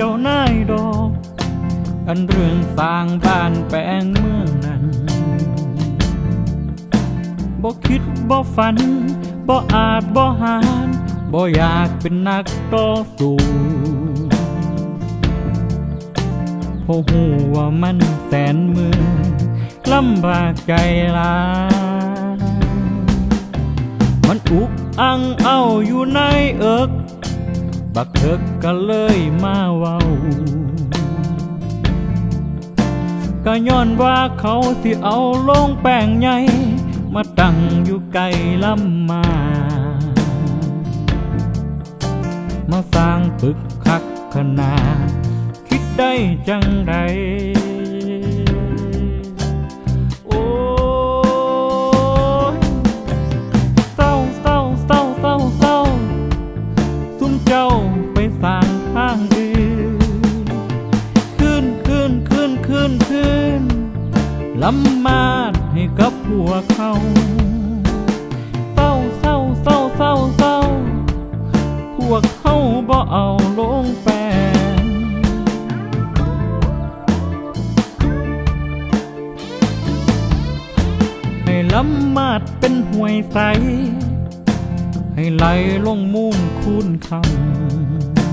เจ้านายดอกอันเรื่องสร้างบ้านแปลงเมืองนั้นบ่คิดบ่ฝันบ่อาจบ่หารบ่อยากเป็นนักต่อสู้เพราะหูว่ามันแสนมือลำบากใจลามันอุกอังเอาอยู่ในเอิก บักเถิกก็เลยมาเว้าก็ย้อนว่าเขาที่เอาลงแป้งใหญ่มาตั้งอยู่ไกลลำมา มาสร้างปึกคักขนาดคิดได้จังไร เจ้าไปสร้างทางอื่น ขึ้นขึ้นขึ้นขึ้นขึ้นลำมาดให้กับพวกเขาเศร้าเศร้าเศร้าเศร้าเศร้าพวกเขาบ่เอาลงแปงให้ลำมาดเป็นห่วยใส ให้ไหลลงมูลคูนค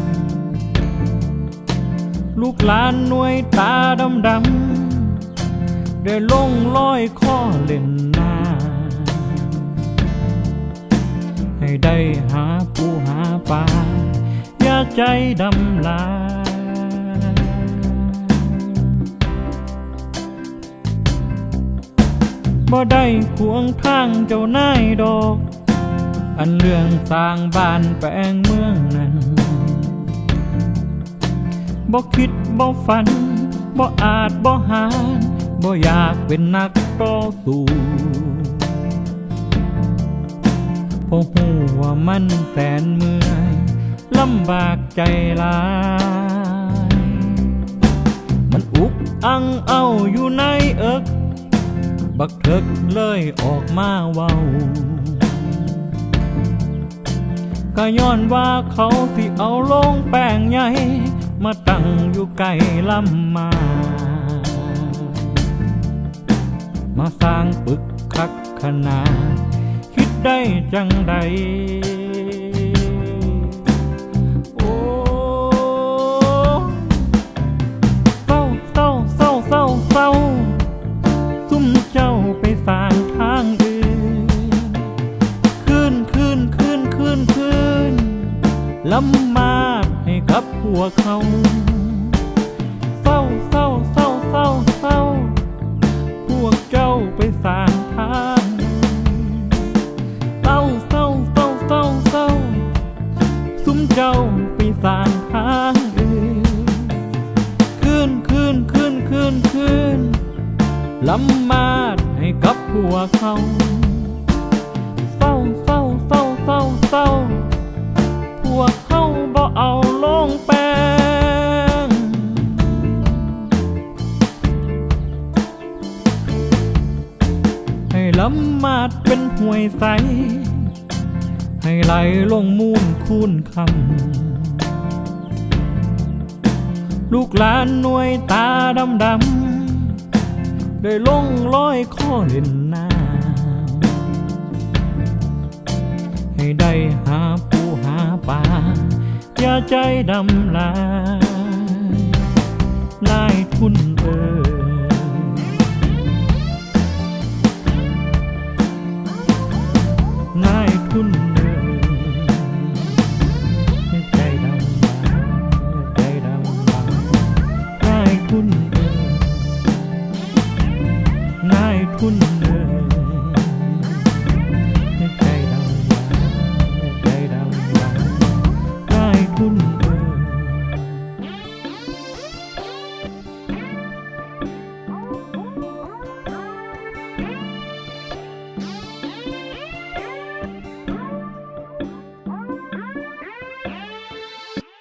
ำลูกหลานหน่วยตาดำดำได้ลงลอยข้อเล่นนาให้ได้หาปูหาปลาอย่าใจดำลาบ่ได้ขวงทางเจ้านายดอก อันเรื่องสร้างบ้านแปลงเมืองนั้นบ่คิดบ่ฝันบ่อาจบ่หารบ่อยากเป็นนักต่อสู้เพราะหูว่ามันแสนเมื่อยลำบากใจลาย มันอุกอังเอาอยู่ในเอิก บักเถิกเลยออกมาเว้า ก็ย้อนว่าเขาที่เอาลงแป้งใหญ่ มาตั้งอยู่ไกลลำมา มาสร้างปึกคักขนาดคิดได้จังใดโอ้เศร้าเศร้าเศร้าเศร้าเศร้าซุ่มเจ้าไปสร้างทางอื่นขึ้นขึ้นขึ้นขึ้นขึ้น ลำมาดให้กับพวกเขาเศร้าเศร้าเศร้าเศร้าเศร้า พวกเจ้าไปสางทางเศร้าเศร้าเศร้าเศร้าเศร้าซุ่มเจ้าไปสางทางอื่นขึ้นขึ้นขึ้นขึ้นขึ้นลำมาดให้กับพวกเขา ลำมาดเป็นห่วยใส ให้ไหลลงมูลคูนคำ ลูกหลานหน่วยตาดำดำได้ลงลอยข้อเล่นน้ำให้ได้หาปูหาปลาอย่าใจดำลายนายทุนเอ่